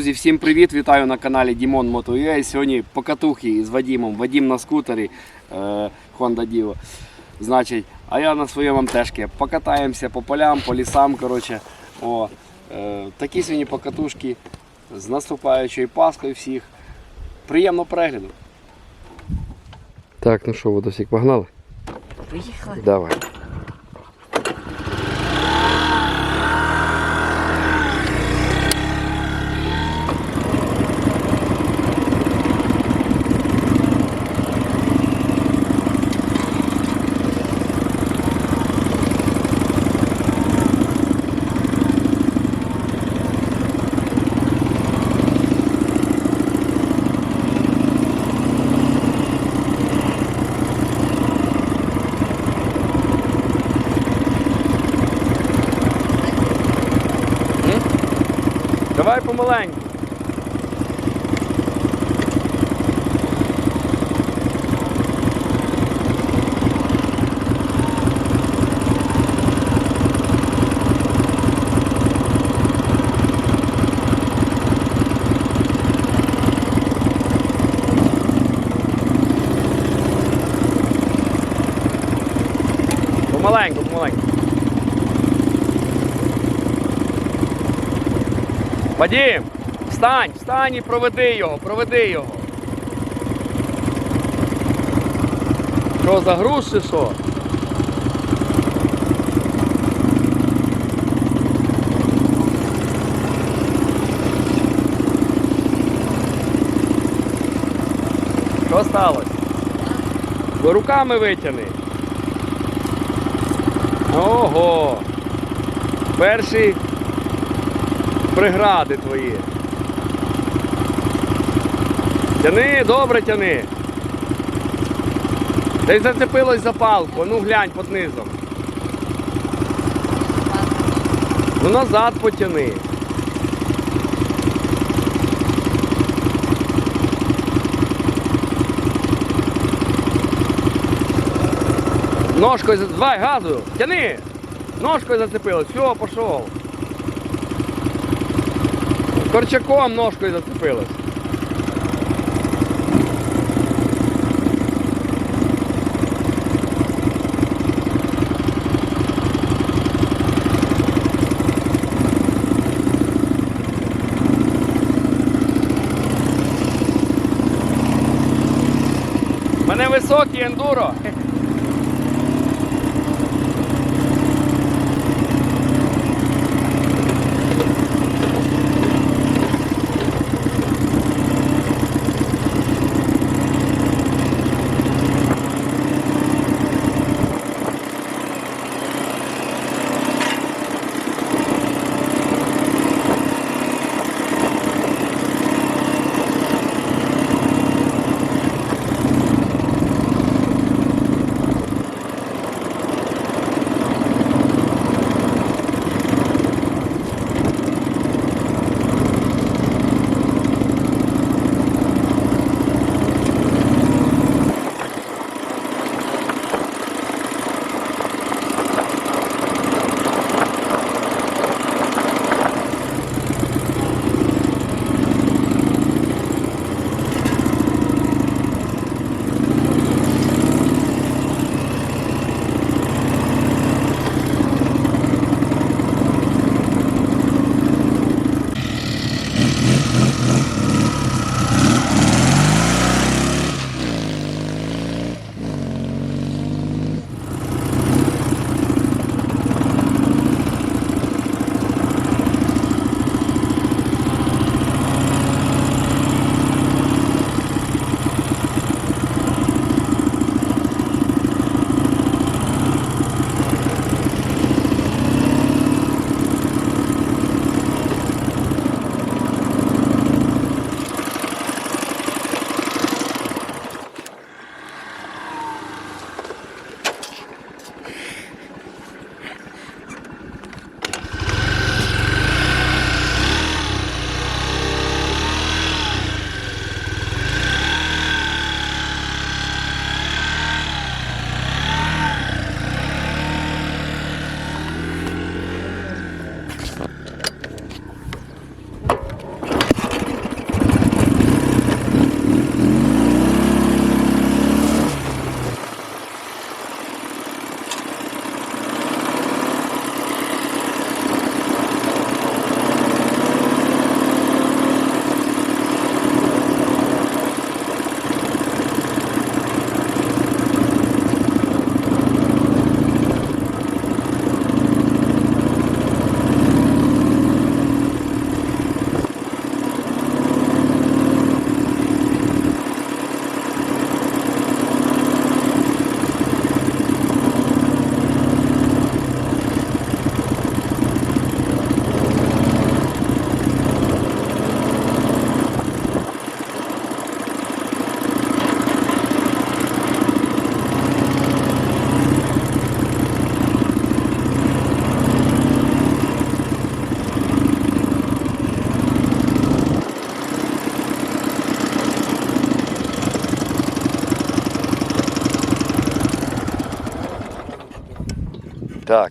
Друзі, всім привіт! Вітаю на каналі Дімон Мотоюа. І Сьогодні покатухи з Вадімом. Вадім на скутері е, Honda Divo. Значить, а я на своєму МТшки. Покатаємося по полям, по лісам. Коротше. О, е, такі сьогодні покатушки з наступаючою Паскою всіх. Приємного перегляду. Так, ну що, водосік погнали? Поїхали. Давай. Давай помаленьку. Помаленьку, Вадім, встань, встань і проведи його, проведи його. Що, загруз чи що? Що сталося? Ви руками витягни. Ого! Перші прегради твої. Тяни, добре тяни. Десь зацепилось за палку, ну глянь під низом. Ну назад потяни. Ножкою, давай, газу, тяни! Ножкою зацепилось, все, пішов. Корчаком ножкою зацепилось. Мене високий ендуро.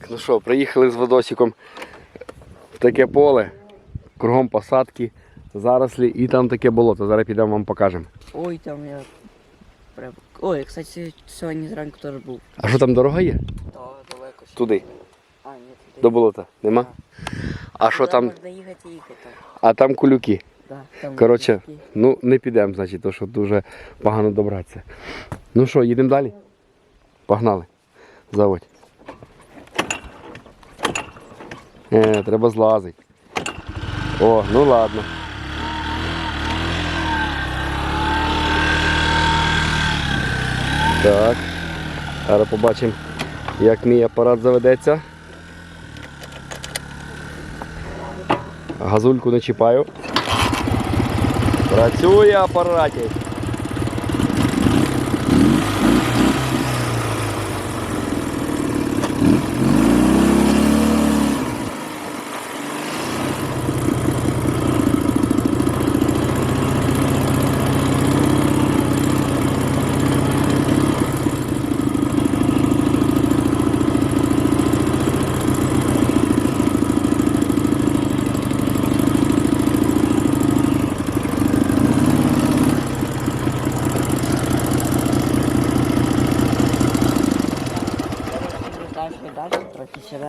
Ну що, приїхали з Водосиком в таке поле, кругом посадки, зарослі і там таке болото. Зараз підемо вам покажемо. Ой, там я. Ой, кстати, сьогодні зранку теж був. А що там дорога є? Та далеко. Туди, А, ні, туди. до болота. Нема? А що там? Можна їхати їхати. А там кулюки. Да, там Коротше, ну не підемо, значить, то що дуже погано добратися. Ну що, їдемо далі? Погнали. Заводь. Е, треба злазити. О, ну ладно. Так. Зараз побачимо, як мій апарат заведеться. Газульку не чіпаю. Працює апаратик.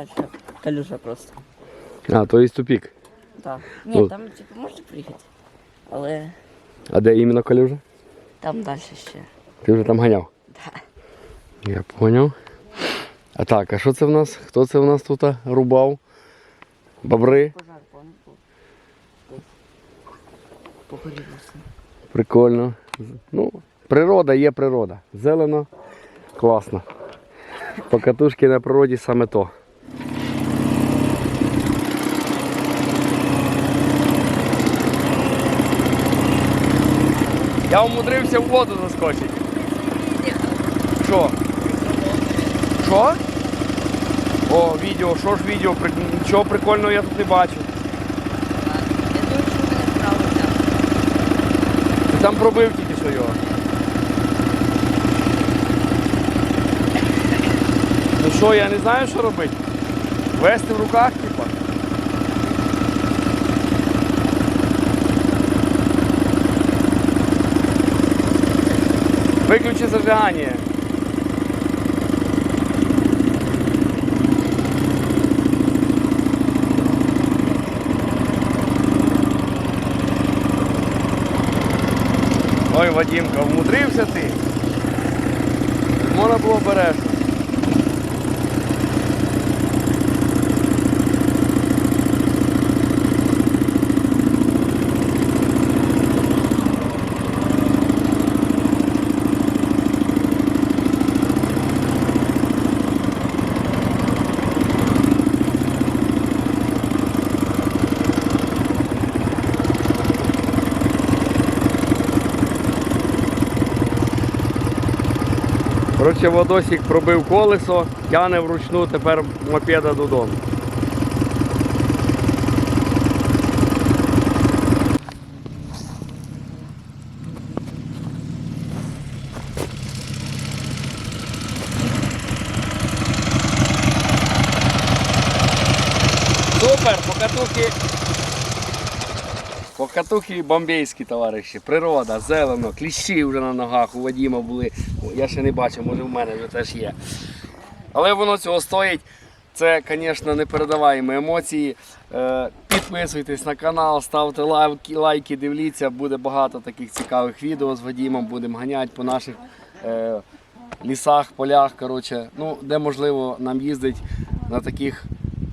Дальше. Калюша просто. А, то є тупік. Так. Ні, Ну. там типу можна приїхати. Але А де іменно калюжа? там далі ще. Ти вже там ганяв? Да. Я поняв. А так, а що це в нас? Хто це в нас тут рубав? Бобри? Пожар, помню, був. Десь. Погорілося. Прикольно. Ну, природа є природа. Зелено, класно. Покатушки на природі саме то. Я умудрився в воду заскочити. Що? Що? О, відео, що ж відео? Нічого прикольного я тут не бачу. Ти там пробив тільки що його. Ну що, я не знаю, що робити. Вести в руках, типа. Виключи зажигання. Ой, Вадімка, вмудрився ти. Можна було бережно. Коротше, водосік пробив колесо, тяне вручну тепер мопеда додому. Супер, покатухи. Покатухи бомбейські товариші. Природа, зелено, кліщі вже на ногах у Вадіма були. Я ще не бачив, може в мене вже теж є. Але воно цього стоїть. Це, звісно, непередаваємо емоції. Е, Підписуйтесь на канал, ставте лайки, лайки, дивіться, буде багато таких цікавих відео з Вадімом. Будемо ганяти по наших е, лісах, полях, коротше, ну, де можливо нам їздить на таких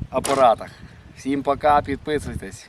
апаратах. Всім пока, підписуйтесь.